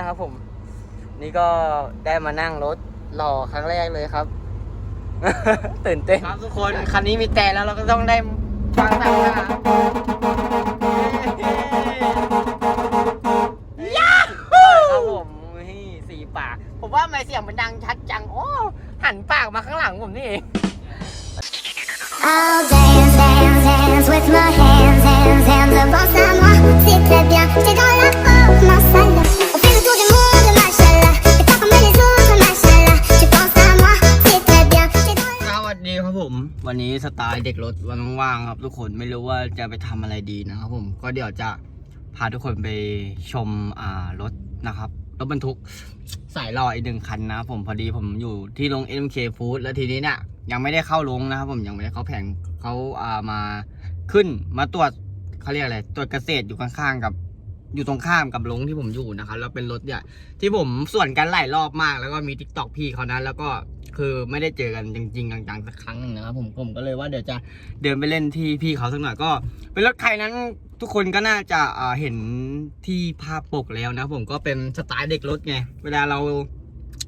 นะครับผม นี่ก็ได้มานั่งรถหล่อครั้งแรกเลยครับ ตื่นเต้นครับทุกคนคันนี้มีแต่แล้วเราก็ต้องได้ฟังหนังนะครับผมนี่สี่ปาก ผมว่าไม่เสียงมันดังชัดจัง โอ้ หันปากมาข้างหลังผมนี่เอง I'll dance, นี้สไตล์เด็กรถวันว่างๆครับ ทุกคนไม่รู้ว่าจะไปทำอะไรดีนะครับผมก็เดี๋ยวจะพาทุกคนไปชมอ่ารถนะครับรถบรรทุกสายรออีกหนึ่งคันนะผมพอดีผมอยู่ที่โรง MK Food แล้วทีนี้เนี่ยยังไม่ได้เข้าโรงนะครับผมยังไม่ได้เข้าแผงเขาอ่ามาขึ้นมาตรวจเขาเรียกอะไรตรวจเกษตรอยู่ข้างๆกับ อยู่ตรงข้ามกับโรงที่ผมอยู่นะครับแล้วเป็นรถเนี่ยที่ผมส่วนกันหลายรอบมาก แล้วก็มีทิกตอกพี่เขานั้นแล้วก็คือไม่ได้เจอกันจริงๆจังๆสักครั้งหนึ่งนะครับผมผมก็เลยว่าเดี๋ยวจะเดินไปเล่นที่พี่เขาสักหน่อยก็ เป็นรถใครนั้นทุกคนก็น่าจะเห็นที่ภาพปกแล้วนะผมก็เป็นสไตล์เด็กรถไงเวลาเรา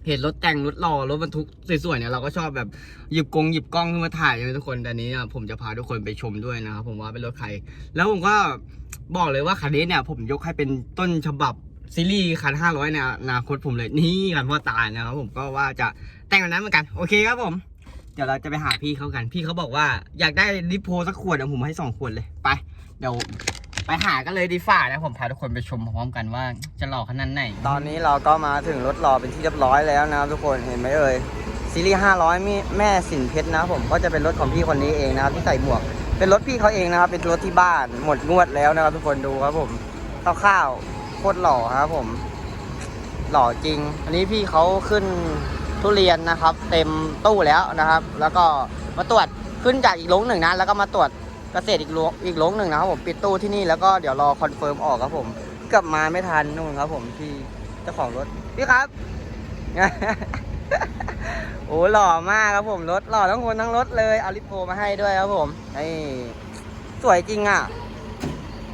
เห็นรถแต่งรถหล่อรถบรรทุกสวยๆเนี่ยเราก็ชอบแบบหยิบกงหยิบกล้องขึ้นมาถ่ายเลยทุกคนแต่นี้เนี่ยผมจะพาทุกคนไปชมด้วยนะครับผมว่าเป็นรถใคร แล้วผมก็ บอกเลยว่าคันนี้เนี่ย ผมยกให้เป็นต้นฉบับซีรีส์คัน 500ในอนาคตผมเลยนี่คันพ่อตานะครับผมก็ว่าจะแต่งแบบนั้นเหมือนกันโอเคครับผม เดี๋ยวเราจะไปหาพี่เขากัน พี่เขาบอกว่าอยากได้ดิโพสักขวดเดี๋ยวผมให้สองขวดเลยไป เดี๋ยวไปหากันเลยดีฝ่านะผมพาทุกคนไปชมพร้อมกันว่าจะหล่อขนาดไหนตอนนี้เราก็มาถึงรถหล่อเป็นที่เรียบร้อยแล้วนะครับทุกคนเห็นไหมเอ่ยซีรีส์500มีแม่สินเพชรนะผมก็จะเป็นรถของพี่คนนี้เองนะครับที่ใส่หมวก เป็นรถพี่เขาเองนะครับ เป็นรถที่บ้านหมดงวดแล้วนะครับทุกคนดูครับผมคร่าวๆโคตรหล่อครับผม หล่อจริง อันนี้พี่เขาขึ้นทุเรียนนะครับ เต็มตู้แล้วนะครับ แล้วก็มาตรวจขึ้นจากอีกโรงหนึ่งนะแล้วก็มาตรวจเกษตรอีกโรงอีกโรงหนึ่งนะครับผมปิดตู้ที่นี่แล้วก็เดี๋ยวรอคอนเฟิร์มออกครับผมกือบมาไม่ทันนู่นครับผมที่เจ้าของรถพี่ครับ โอ้หล่อมากครับผมรถหล่อทั้งคนทั้งรถเลยเอาลิปโพมาให้ด้วยครับผมนี่สวยจริงอะ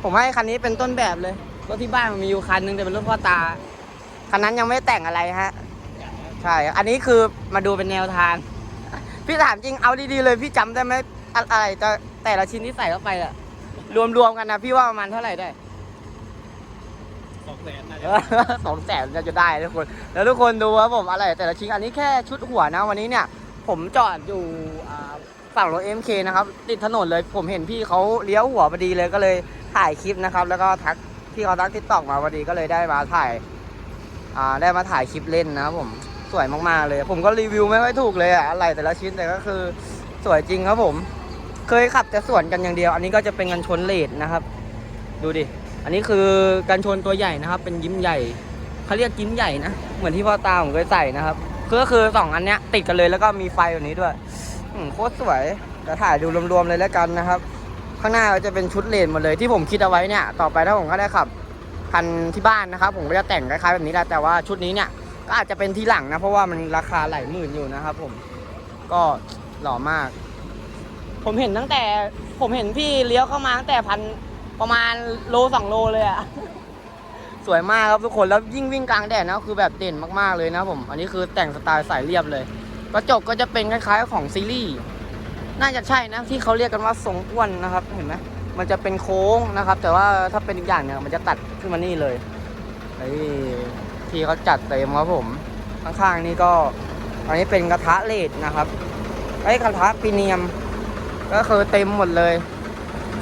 ผมให้คันนี้เป็นต้นแบบเลยรถที่บ้านมันมีอยู่คันนึงแต่เป็นรถพ่อตาคันนั้นยังไม่แต่งอะไรฮะใช่อันนี้คือมาดูเป็นแนวทาง พี่ถามจริงเอาดีๆเลยพี่จำได้ไหมอะไรจะแต่ละชิ้นที่ใส่เข้าไปอะรวมๆกันนะพี่ว่าประมาณเท่าไหร่ได้สองแสน สองแสนจะได้ทุกคน แล้วทุกคนดูครับผมอะไรแต่ละชิ้นอันนี้แค่ชุดหัวนะวันนี้เนี่ย ผมจอดอยู่ฝั่งรถ MK นะครับ ติดถนนเลยผมเห็นพี่เขาเลี้ยวหัวพอดีเลยก็เลยถ่ายคลิปนะครับ แล้วก็ทักพี่เขาทักทิกตอกมาพอดีก็เลยได้มาถ่ายได้มาถ่ายคลิปเล่นนะครับผมสวยมากๆเลย ผมก็รีวิวไม่ค่อยถูกเลยอะอะไรแต่ละชิ้นแต่ก็คือสวยจริงครับผม เคยขับแต่สวนกันอย่างเดียว อันนี้ก็จะเป็นกันชนเลดนะครับ ดูดิ อันนี้คือกันชนตัวใหญ่นะครับ เป็นยิ้มใหญ่เขาเรียกยิ้มใหญ่นะ เหมือนที่พ่อตาผมเคยใส่นะครับก็คือสองอันเนี้ยติดกันเลยแล้วก็มีไฟแบบนี้ด้วยโคตรสวยจะถ่ายดูรวมๆเลยแล้วกันนะครับ ข้างหน้าก็จะเป็นชุดเลนหมดเลยที่ผมคิดเอาไว้เนี่ย ต่อไปถ้าผมก็ได้ขับคันที่บ้านนะครับ ผมก็จะแต่งคล้ายๆแบบนี้แหละแต่ว่าชุดนี้เนี่ยก็อาจจะเป็นทีหลังนะเพราะว่ามันราคาหลายหมื่นอยู่นะครับ ผมก็หล่อมาก ผมเห็นตั้งแต่ผมเห็นพี่เลี้ยวเข้ามาตั้งแต่พัน ประมาณโลสองโลเลยอะสวยมากครับทุกคนแล้วยิ่งวิ่งกลางแดดนะคือแบบเด่นมากๆเลยนะผม อันนี้คือแต่งสไตล์สายเรียบเลยกระจกก็จะเป็นคล้ายๆของซีรีส์น่าจะใช่นะที่เขาเรียกกันว่าทรงอ้วนนะครับเห็นไหมมันจะเป็นโค้งนะครับ แต่ว่าถ้าเป็นอีกอย่างเนี่ยมันจะตัดขึ้นมานี่เลยนี่ที่เขาจัดเต็มครับผมข้างๆนี่ก็ อันนี้เป็นกระทะเลดนะครับไอ้กระทะปีเนียม ก็คือเต็มหมดเลย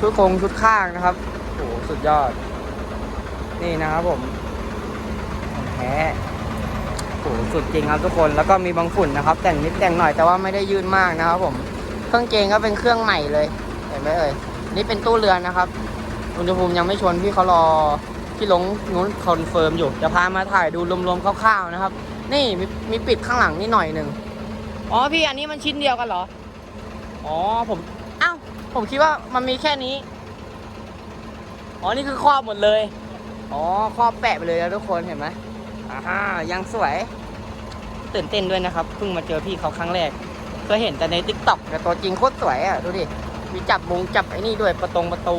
ชุดโครงชุดข้างนะครับโอ้โหสุดยอด นี่นะครับผมของแท้โอ้โหสุดจริงครับทุกคนแล้วก็มีบางฝุ่นนะครับ แต่งนิดแต่งหน่อยแต่ว่าไม่ได้ยืนมากนะครับ ผมเครื่องเกงก็เป็นเครื่องใหม่เลยเห็นไหมเอ่ยนี่เป็นตู้เรือนนะครับอุณหภูมิยังไม่ชนพี่เขารอที่ลงนู้นคอนเฟิร์มอยู่จะพามาถ่ายดูรวมๆคร่าวๆนะครับ นี่มีมีปิดข้างหลังนี่หน่อยหนึ่งอ๋อพี่อันนี้มันชิ้นเดียวกันเหรอ อ๋อผมอ้าว ผมคิดว่ามันมีแค่นี้ อ๋อ นี่คือครอบหมดเลย อ๋อ ครอบแปะไปเลยแล้วทุกคนเห็นไหมอ่าฮะยังสวย ตื่นเต้นด้วยนะครับ เพิ่งมาเจอพี่เขาครั้งแรก เคยเห็นแต่ในทิกตอกแต่ตัวจริงโคตรสวยอะ ดูดิ มีจับมงจับไอ้นี่ด้วยประตงประตู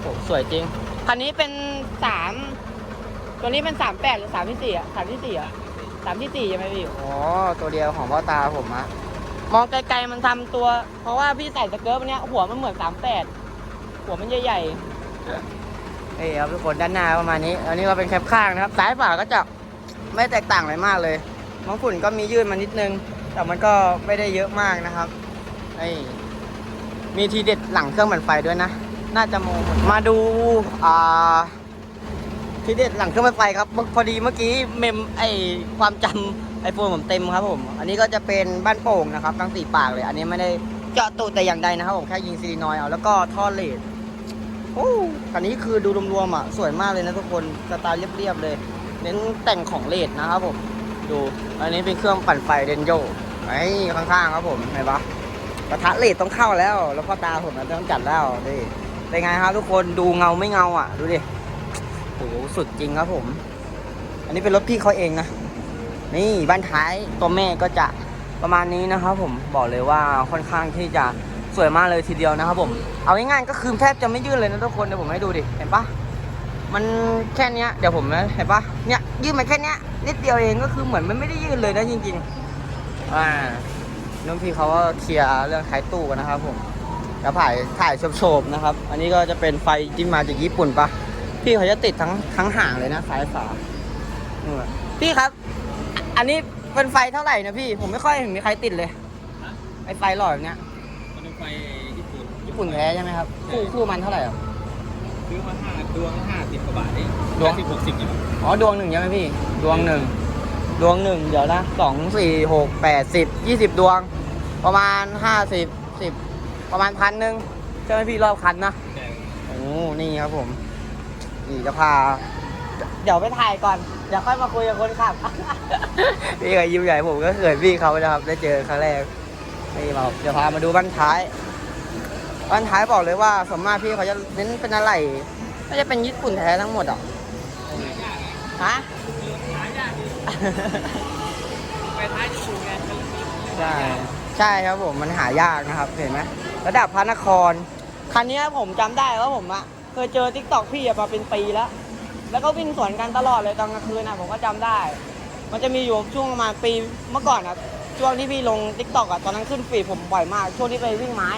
โอ้สวยจริง คันนี้เป็นสามตัวนี้เป็นสามแปดหรือสามที่สี่อะสามที่สี่อะสามที่สี่ใช่ไหมพี่ อ๋อ ตัวเดียวของพ่อตาผมอะ มองไกลๆมันทำตัว เพราะว่าพี่ใส่สเกิร์ตวันเนี้ยหัวมันเหมือนสามแปดหัวมันใหญ่ๆเอ้ยครับทุกคนด้านหน้าประมาณนี้ อันนี้ก็เป็นแคปข้างนะครับซ้ายฝาก็จะไม่แตกต่างอะไรมากเลยมังฝุ่นก็มียืดมานิดนึง แต่มันก็ไม่ได้เยอะมากนะครับไอ้มีทีเด็ดหลังเครื่องปั่นไฟด้วยนะ น่าจะโมหมดมาดูอ่าทีเด็ดหลังเครื่องปั่นไฟครับ พอดีเมื่อกี้เมมไอความจำ ไอโฟนผมเต็มครับผม อันนี้ก็จะเป็นบ้านโป่งนะครับทั้งสี่ปากเลย อันนี้ไม่ได้เจาะตูดแต่อย่างใดนะครับผมแค่ยิงซีรีนอยเอาแล้วก็ท่อเลดโอ้คันนี้คือดูรวมๆอะสวยมากเลยนะทุกคนสไตล์เรียบๆเลย เน้นแต่งของเลดนะครับผม ดู อันนี้เป็นเครื่องปั่นไฟเดนโยไอ้ข้างๆครับผมเห็นปะกระทะเลดต้องเข้าแล้ว แล้วพ่อตาผมต้องจัดแล้วนี่เป็นไงครับทุกคนดูเงาไม่เงาอะ ดูดิโอ้โหสุดจริงครับผม อันนี้เป็นรถพี่เขาเองนะ นี่บ้านท้ายตัวแม่ก็จะประมาณนี้นะครับผมบอกเลยว่าค่อนข้างที่จะสวยมากเลยทีเดียวนะครับผม เอาง่ายๆก็คือแทบจะไม่ยื่นเลยนะทุกคนเดี๋ยวผมให้ดูดิเห็นปะมันแค่เนี้ยเดี๋ยวผมนะเห็นปะเนี่ยยื่นมาแค่เนี้ยนิดเดียวเองก็คือเหมือนมันไม่ได้ยื่นเลยนะจริงๆอ่าน้องพี่เขาก็เคลียร์เรื่องท้ายตู้กันนะครับผมแล้วถ่ายถ่ายโฉบๆนะครับ อันนี้ก็จะเป็นไฟที่มาจากญี่ปุ่นปะพี่เขาจะติดทั้งทั้งห่างเลยนะซ้ายฝาพี่ครับ อันนี้เป็นไฟเท่าไหร่นะพี่ ผมไม่ค่อยเห็นมีใครติดเลยไอไฟหลอดแบบเนี้ยมันเป็นไฟญี่ปุ่นญี่ปุ่นแท้ใช่ไหมครับ คู่คู่มันเท่าไหร่อะซื้อมาห้าดวงห้าสิบกว่าบาทเองดวงสิบหกสิบอยู่อ๋อดวงหนึ่งใช่ไหมพี่ ดวงหนึ่งดวงหนึ่งเดี๋ยวนะสองสี่หกแปดสิบยี่สิบดวง ประมาณห้าสิบสิบประมาณพันหนึ่งใช่ไหมพี่รอบคันนะ แต่โอ้ นี่ครับผมนี่จะพา เดี๋ยวไปถ่ายก่อนเดี๋ยวค่อยมาคุยกับคนขับ พี่กับยิ้มใหญ่ผมก็เขินพี่เขานะครับ ได้เจอครั้งแรกนี่มาเดี๋ยวพามาดูบ้านท้ายบ้านท้ายบอกเลยว่าสมมากพี่เขาจะเน้นเป็นอะไรไม่จะเป็นญี่ปุ่นแท้ทั้งหมดอะฮะหายากดีไปท้ายญี่ปุ่นไงใช่ใช่ครับผมมันหายากนะครับเห็นไหมระดับพระนครคันนี้ผมจำได้ว่าผมอะเคยเจอทิกตอกพี่อะมาเป็นปีแล้ว แล้วก็วิ่งสวนกันตลอดเลยตอนกลางคืนอะผมก็จำได้ มันจะมีอยู่ช่วงประมาณปีเมื่อก่อนอะช่วงที่พี่ลงทิกตอกอะตอนนั้นขึ้นฟีดผมบ่อยมาก ช่วงที่ไปวิ่งไม้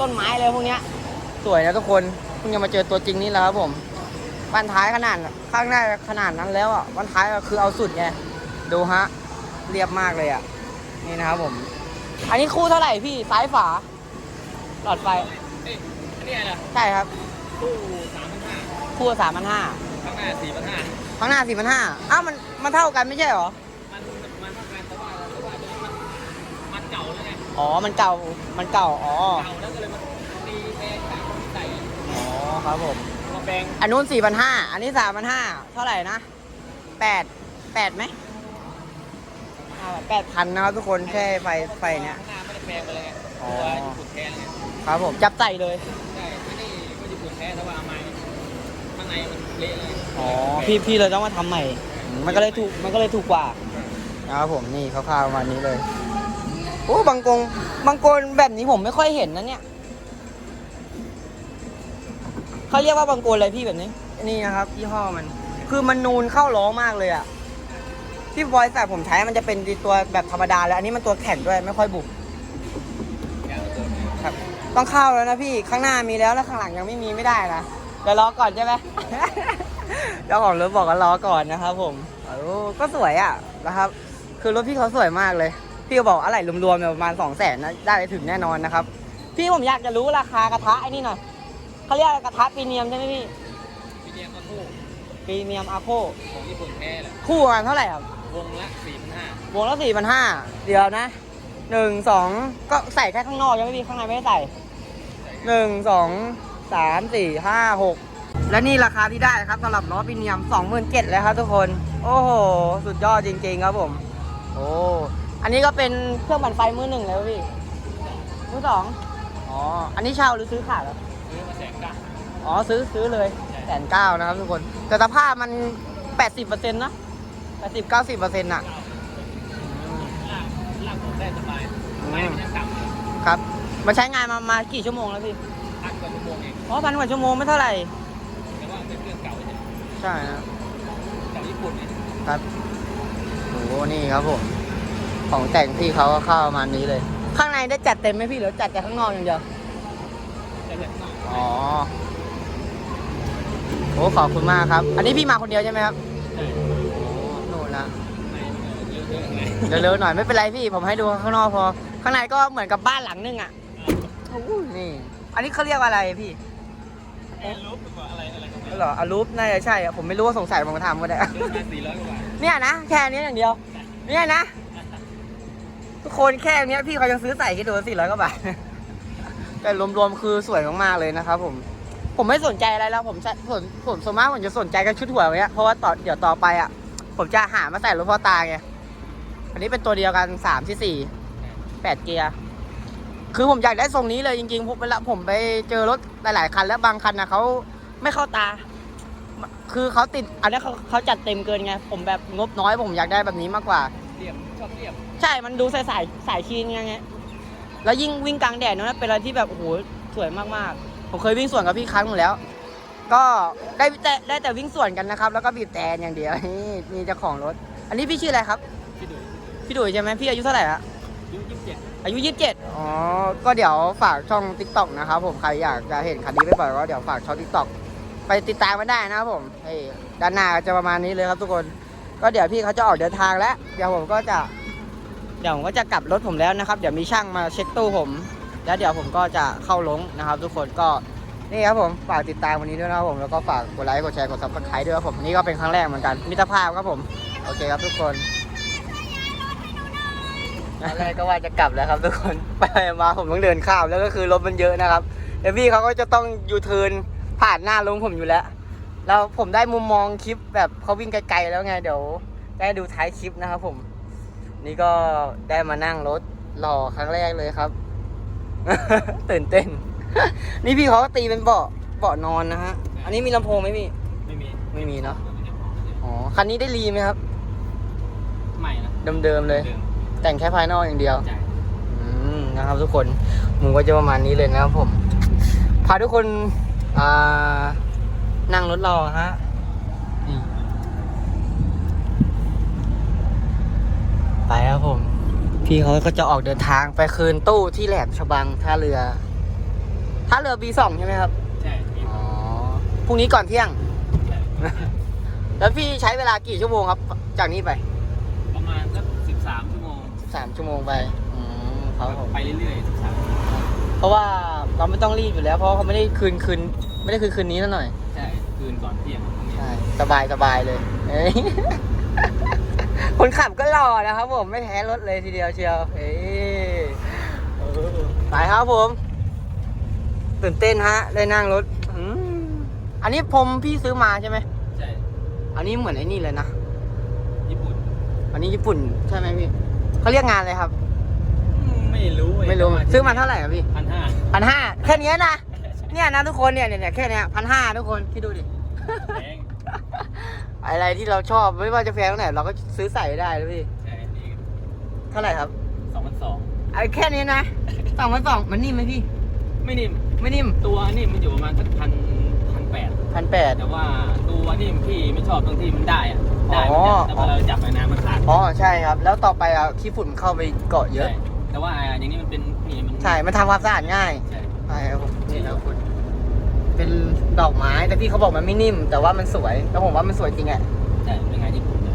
ต้นไม้อะไรพวกเนี้ยสวยนะทุกคนเพิ่งจะมาเจอตัวจริงนี่แหละครับผมบ้านท้ายขนาดข้างหน้าขนาดนั้นแล้วอะบ้านท้ายก็คือเอาสุดไงดูฮะเรียบมากเลยอะนี่นะครับผม อันนี้คู่เท่าไหร่พี่ซ้ายฝา หลอดไฟเอ้ยอันนี้อะไรล่ะใช่ครับตู้สามพันห้าคู่สามพันห้า ข้างหน้าสี่พันห้าข้างหน้าสี่พันห้าอ้าวมันมันเท่ากันไม่ใช่เหรอ มันมันเท่ากันแต่ว่าแต่ว่าตัวนี้มันมันเก่าแล้วไงอ๋อ มันเก่า มันเก่า อ๋อ เก่าแล้วก็เลยมันตีแพงจากที่ใส่อ๋อครับผม มาแปลงอันนู้นสี่พันห้าอันนี้สามพันห้าเท่าไหร่นะแปดแปดไหมแปดพันนะครับทุกคนแค่ไฟไฟเนี้ย ข้างหน้าไม่ได้แปลงไปเลยไงอ๋อตัวญี่ปุ่นแท้ไงครับผม จับใส่เลย ใช่ไม่ได้ไม่ญี่ปุ่นแท้แต่ว่าเอามาข้าง ในมันเละเลยอ๋อพี่พี่เลยต้องมาทำใหม่ มันก็เลยถูกมันก็เลยถูกกว่านะครับผมนี่คร่าวๆประมาณนี้เลยโอ้บางกงบางกงแบบนี้ผมไม่ค่อยเห็นนะเนี่ยเขาเรียกว่าบางโกนอะไรพี่แบบนี้ นี่นะครับยี่ห้อมัน คือมันนูนเข้าล้อมากเลยอะที่บอยใส่ผมใช้มันจะเป็นตัวแบบธรรมดาแล้วอันนี้มันตัวแข็งด้วยไม่ค่อยบุบอย่างละตัวครับต้องเข้าแล้วนะพี่ข้างหน้ามีแล้วแล้วข้างหลังยังไม่มีไม่ได้นะ เดี๋ยวรอก่อนใช่ไหม เจ้าของรถบอกว่ารอก่อนนะครับผมโอ้ก็สวยอะนะครับ คือรถพี่เขาสวยมากเลย พี่ก็บอกอะไรรวมๆเนี่ยประมาณสองแสนนะได้ถึงแน่นอนนะครับ พี่ผมอยากจะรู้ราคากระทะไอ้นี่หน่อยเขาเรียกอะไรกระทะพรีเมียมใช่ไหมพี่พี่เนียก็คู่พรีเมียมอาโคของญี่ปุ่นแท้แหละคู่ประมาณเท่าไหร่ครับวงละสี่พันห้าวงละสี่พันห้าเดี๋ยวนะหนึ่งสองก็ใส่แค่ข้างนอกยังไม่มีข้างในไม่ได้ใส่หนึ่งสอง สามสี่ห้าหกและนี่ราคาที่ได้ครับสำหรับล้อพรีเมียมสองหมื่นเจ็ดเลยครับทุกคน โอ้โห สุดยอดจริง ๆ ครับผม โอ้อันนี้ก็เป็นเครื่องปั่นไฟมือหนึ่งแล้วพี่มือสองอ๋อ อันนี้เช่าหรือซื้อขาดเหรอซื้อมาแสนก้าอ๋อซื้อซื้อเลยแสนเก้านะครับทุกคน แต่สภาพมันแปดสิบเปอร์เซ็นต์นะแปดสิบเก้าสิบเปอร์เซ็นต์อะลากลากผมได้สบายไม่มันยังต่ำเลยครับ มันใช้งานมามากี่ชั่วโมงแล้วพี่ งเองอ๋อพันกว่าชั่วโมงไม่เท่าไหร่ แต่ว่าเป็นเครื่องเก่าใช่ไหมใช่นะปุ่นเนี่ยครับโอ้โหนี่ครับผม ของแต่งพี่เขาก็เข้าประมาณนี้เลย ข้างในได้จัดเต็มไหมพี่หรือจัดแต่ข้างนอกอย่างเดียว แต่แบบนอกอ๋อ โอ้ขอบคุณมากครับ อันนี้พี่มาคนเดียวใช่ไหมครับใช่โอ้นู่นนะในเยอะๆเลยเร็วๆหน่อยไม่เป็นไรพี่ผมให้ดูข้างนอกพอ ข้างในก็เหมือนกับบ้านหลังนึงอะโอ้โหนี่ อันนี้เขาเรียกว่าอะไรพี่แอร์ลูปหรือเปล่าอะไรอะไรก็ไม่เหรออารูปน่าจะใช่อะผมไม่รู้ว่าสงสัยผมก็ทำก็ได้รู้มาสี่ร้อยกว่าบาทเนี่ยนะแค่นี้อย่างเดียว เนี่ยนะ ทุกคนแค่เนี้ยพี่เขายังซื้อใส่คิดดูสี่ร้อยกว่าบาท แต่รวมๆคือสวยมากๆเลยนะครับผม ผมไม่สนใจอะไรแล้วผมใส่ผมผมส่วนมากผมจะสนใจกับชุดหัวเนี้ยเพราะว่าต่อเดี๋ยวต่อไปอะ ผมจะหามาใส่รถพ่อตาไง อันนี้เป็นตัวเดียวกันสามที่สี่แปดเกียร์ คือผมอยากได้ทรงนี้เลยจริงๆผมเวลาผมไปเจอรถหลายๆคัน แล้วบางคันนะเขาไม่เข้าตา คือเขาติดอันนี้เขาเขาจัดเต็มเกินไง ผมแบบงบน้อยผมอยากได้แบบนี้มากกว่าเรียบชอบเรียบใช่ มันดูใส่สายสายคีนไงไงแล้วยิ่งวิ่งกลางแดดนั่นเป็นอะไรที่แบบโอ้โหสวยมากๆ ผมเคยวิ่งสวนกับพี่ครั้งหนึงแล้ว ก็ได้แต่ได้แต่วิ่งสวนกันนะครับ แล้วก็บีบแต่อย่างเดียวนี่นี่เจ้าของรถ อันนี้พี่ชื่ออะไรครับ พี่ดุยพี่ดุยใช่ไหมพี่อายุเท่าไหร่ละ อายุยี่สิบเจ็ดอายุ 27 อ๋อ ก็เดี๋ยวฝากช่อง t ิ k t o k นะครับผม ใครอยากจะเห็นคันนี้ไปบ่อยๆก็เดี๋ยวฝากช่อง t ิ k t o k ไปติดตามกันได้นะครับผมเฮ้ยด้านหน้าจะประมาณนี้เลยครับทุกคน ก็เดี๋ยวพี่เขาจะออกเดินทางแล้ว เดี๋ยวผมก็จะ เดี๋ยวผมก็จะกลับรถผมแล้วนะครับ เดี๋ยวมีช่างมาเช็คตู้ผม แล้วเดี๋ยวผมก็จะเข้าลงนะครับ ทุกคน ก็นี่ครับผม ฝากติดตามวันนี้ด้วยนะครับผม แล้วก็ฝากกดไลค์ กดแชร์ กดซับสไครต์ด้วยครับผม นี่ก็เป็นครั้งแรกเหมือนกัน มิตรภาพครับผม โอเคครับทุกคน ตอนแรกก็ว่าจะกลับแล้วครับทุกคนไปมาผมต้องเดินข้ามแล้วก็คือรถมันเยอะนะครับเดี๋ยวพี่เขาก็จะต้องยูเทิร์นผ่านหน้าลงผมอยู่แล้ว แล้วผมได้มุมมองคลิปแบบเขาวิ่งไกลๆแล้วไงเดี๋ยวได้ดูท้ายคลิปนะครับผม นี่ก็ได้มานั่งรถหล่อครั้งแรกเลยครับ ตื่นเต้น นี่พี่เขาก็ตีเป็นเบาะเบาะนอนนะฮะ อันนี้มีลำโพงไหมพี่ ไม่มี ไม่มีเนอะอ๋อ คันนี้ได้รีไหมครับ ใหม่นะ เดิมๆเลยเดิม แต่งแค่ภายนอกอย่างเดียวใช่อืมนะครับทุกคนหมูก็จะประมาณนี้เลยนะครับผม พาทุกคนอ่านั่งรถรอฮะนี่ไปครับผม พี่เขาก็จะออกเดินทางไปคืนตู้ที่แหลมฉบังท่าเรือท่าเรือ B2 ใช่ไหมครับใช่มีอ๋อพรุ่งนี้ก่อนเที่ยงใช่แล้วพี่ใช้เวลากี่ชั่วโมงครับ จากนี้ไป ประมาณสักสิบสามชั่ว โมง3ชั่วโมงไปอืมครับผมไปเรื่อยๆสิบสามเพราะว่าเราไม่ต้องรีบอยู่แล้ว เพราะเขาไม่ได้คืนคืนไม่ได้คืนคืนนี้ซะหน่อยใช่คืนก่อนเที่ยงพรุ่งนี้ใช่สบายสบายเลยเอ้ย คนขับก็หล่อนะครับผมไม่แพ้รถเลยทีเดียวเชียวเอ้ยเออไปครับผม ตื่นเต้นฮะ ได้นั่งรถอืมอันนี้ผมพี่ซื้อมาใช่ไหม ใช่อันนี้เหมือนไอ้นี่เลยนะ ญี่ปุ่น อันนี้ญี่ปุ่นใช่ไหมพี่ เขาเรียกงานอะไรครับอืมไม่รู้เว้ยไม่รู้ซื้อมาเท่าไหร่ครับพี่พันห้าพันห้าแค่เนี้ยนะ เนี่ยนะทุกคนเนี่ยเนี่ยเนี่ยแค่เนี้ยพันห้าทุกคนคิดดูดิแพงอะไรที่เราชอบไม่ว่าจะแพงเท่าไหนเราก็ซื้อใส่ได้เลยพี่ใช่นี่เท่าไหร่ครับสองพันสองไอ้แค่นี้นะสองพันสองมันนิ่มไหมพี่ ไม่นิ่ม ไม่นิ่มตัวนี่มันอยู่ประมาณสักพันพัน แปดพันแปด แต่ว่าตัวนี่พี่ไม่ชอบตรงที่มันได้อะได้อ๋มันอจะแต่พอเราจับไปน้ำมันขาดอ๋อใช่ครับ แล้วต่อไปอะขี้ฝุ่นเข้าไปเกาะเยอะ ใช่แต่ว่าอย่างนี้มันเป็นนี่มันใช่ มันทำความสะอาดง่าย ใช่ ใช่ครับผมนี่ครับคุณเป็นดอกไม้แต่พี่เขาบอกมันไม่นิ่ม แต่ว่ามันสวย แล้วผมว่ามันสวยจริงอะใช่เป็นงานญี่ปุ่นเลย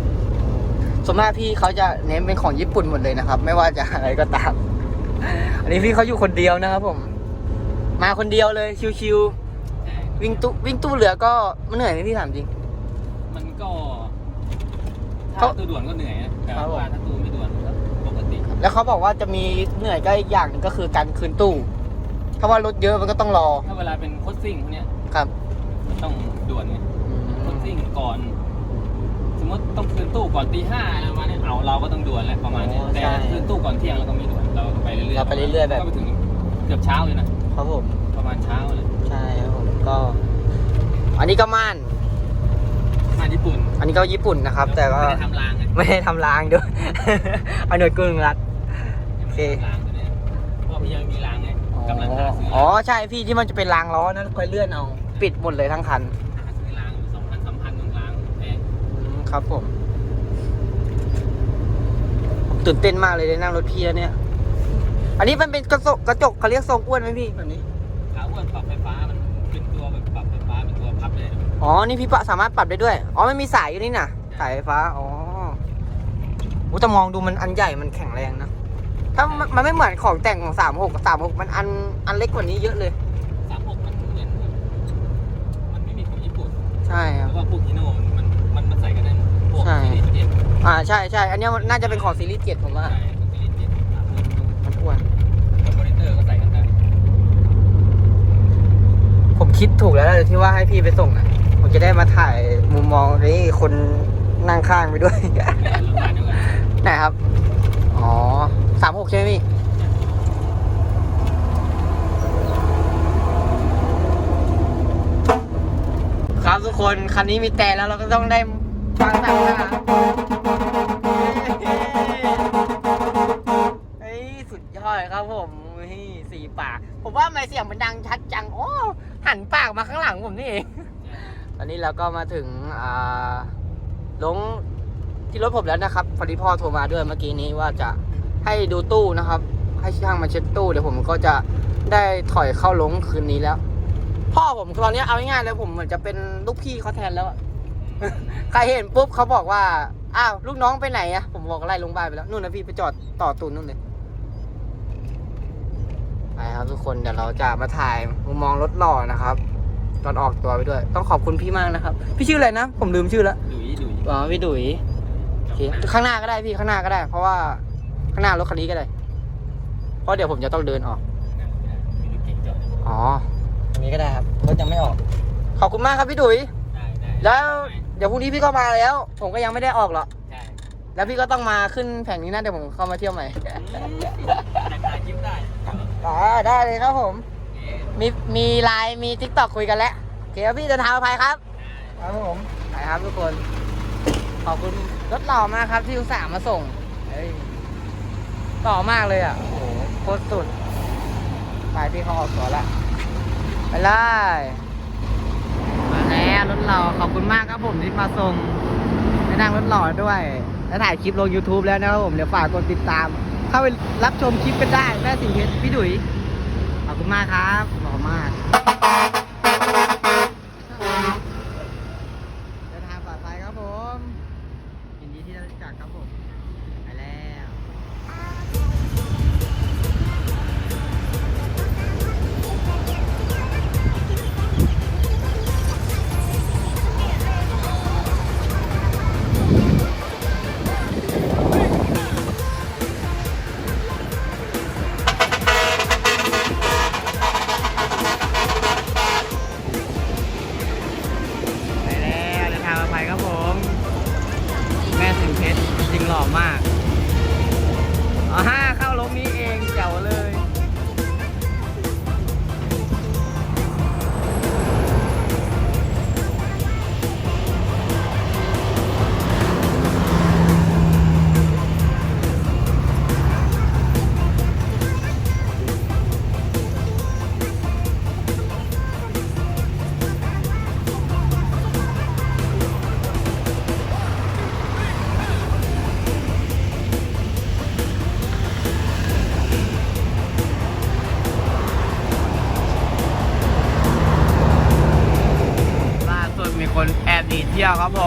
ส่วนมากพี่เขาจะเน้นเป็นของญี่ปุ่นหมดเลยนะครับ ไม่ว่าจะอะไรก็ตาม อันนี้พี่เขาอยู่คนเดียวนะครับผม มาคนเดียวเลยชิวใช่ๆ วิ่งตู้วิ่งตู้เหลือก็มันเหนื่อยไหมพี่ถามจริง มันก็เขาถ้าตัวด่วนก็เหนื่อยนะแต่ครับผมว่าถ้าตัวไม่ด่วนก็ปกติแล้วเขาบอกว่าจะมีเหนื่อยก็อีกอย่างหนึงก็คือการคืนตู้เพราะว่ารถเยอะมันก็ต้องรอถ้าเวลาเป็นโคชซิ่งพวกเนี้ยครับมันต้องด่วนไงอืโคชมซิ่งก่อน สมมติต้องคืนตู้ก่อนตีห้าอะไรประมาณเนี้ยเอาเราก็ต้องด่วนแหละประมาณเนี้ยแต่คืนตู้ก่อนเที่ยงเราก็ไม่ด่วนเราก็ไปเรื่อยๆเราไปเรื่อยๆแบบ ก็ไปถึงเกือบเช้าเลยนะครับผมประมาณเช้าเลย ใช่ครับผม ก็ อันนี้ก็ม่านมาญี่ปุ่นอันนี้ก็ญี่ปุ่นนะครับ แต่ก็ไม่ได้ทำรางไงไม่ได้ทำรางด้วย เอาหน่วยกึ่งรัดโอเครางตัวเนี้ยเพราะว่าพี่ยังมีรางไงกำลังหาซื้ออ๋อรางใช่พี่ที่มันจะเป็นรางล้อนะค่อยเลื่อนเอา ปิดหมดเลยทั้งคันหาซื้อรางสองพันสามพันหนึ่งรางแพงอืมครับผมผมตื่นเต้นมากเลยได้นั่งรถพี่แล้วเนี่ย อันนี้มันเป็นกระจกกระจกเขาเรียกทรงอ้วนไหมพี่แบบนี้ อ๋อ นี่พี่ปะสามารถปรับได้ด้วย อ๋อ มันมีสายอยู่นี่น่ะ สายไฟฟ้า อ๋อโอ้แต่มองดูมันอันใหญ่ มันแข็งแรงนะ ถ้ามันมันไม่เหมือนของแต่งของสามหกกับสามหกมันอันอันเล็กกว่านี้เยอะเลย สามหกมันเหมือนมันไม่มีของญี่ปุ่นใช่คแล้รับ วก็พวกฮิโน่มันมันมันใส่กันได้หมดพวกใช่ ซีรีส์เจ็ดอ่า ใช่ใช่ อันเนี้ยมันน่าจะเป็นของซีรีส์เจ็ดผมว่า ใช่ซีรีส์เจ็ดสามหกมันอ้วนแล้วมอนิเตอร์ก็ใส่กันได้ผมคิดถูกแล้วแหละที่ว่าให้พี่ไปส่งอะ ผมจะได้มาถ่ายมุมมองนี้คนนั่งข้างไปด้วยแม่รถบ้านเดียวกันไหนครับ อ๋อสามหกใช่ไหมพี่ครับทุกคน คันนี้มีแต่แล้วเราก็ต้องได้ฟังสั่งนะเฮ้ยสุดยอดครับผมเฮ้ยสี่ปาก ผมว่าไม่เสียงมันดังชัดจัง โอ้ หันปากมาข้างหลังผมนี่เอง ตอนนี้เราก็มาถึงอ่าลงที่รถผมแล้วนะครับพอดีพ่อโทรมาด้วยเมื่อกี้นี้ว่าจะให้ดูตู้นะครับ ให้ช่างมาเช็ดตู้เดี๋ยวผมก็จะได้ถอยเข้าลงคืนนี้แล้ว พ่อผมตอนนี้เอาง่ายๆเลยผมเหมือนจะเป็นลูกพี่เขาแทนแล้วใครเห็นปุ๊บเขาบอกว่าอ้าวลูกน้องไปไหนอะผมบอกไล่ลงบ้านไปแล้วนู่นนะพี่ไปจอดต่อตูนนู่นเลยไปครับทุกคนเดี๋ยวเราจะมาถ่ายมุมมองรถหล่อนะครับ ตอนออกตัวไปด้วย ต้องขอบคุณพี่มากนะครับ พี่ชื่ออะไรนะ ผมลืมชื่อแล้วดุยดุยอ๋อพี่ดุยโอเคข้างหน้าก็ได้พี่ข้างหน้าก็ได้ เพราะว่าข้างหน้ารถคันนี้ก็ได้ เพราะเดี๋ยวผมจะต้องเดินออกมีรถเก่งจอดอยู่อ๋ออันนี้ก็ได้ครับรถยังไม่ออก ขอบคุณมากครับพี่ดุยได้ได้แล้วเดี๋ยวพรุ่งนี้พี่ก็มาแล้ว ผมก็ยังไม่ได้ออกหรอกใช่แล้วพี่ก็ต้องมาขึ้นแผงนี้นะเดี๋ยวผมเข้ามาเที่ยวใหม่แต่ถ่ายคลิปได้อ๋อได้เลยครับผมโอเค มีมีไลน์มีทิกตอกคุยกันแล้วโอเคครับพี่เดินทางปลอดภัยครับครับผมไปครับทุกคน ขอบคุณรถหล่อมากครับที่อุตส่าห์มาส่งเฮ้ยหล่อมากเลยอะ โอ้โหโคตรสุดไปพี่เขาออกตัวละไปเลยมาแล้วรถหล่อขอบคุณมากครับผมที่มาส่งได้นั่งรถหล่อด้วย แล้วถ่ายคลิปลง YouTube แล้วนะครับผม เดี๋ยวฝากกดติดตาม เข้าไปรับชมคลิปกันได้แม่สิงเพชรพี่ดุยขอบ คุณมากครับหล่อมาก ยวครับผ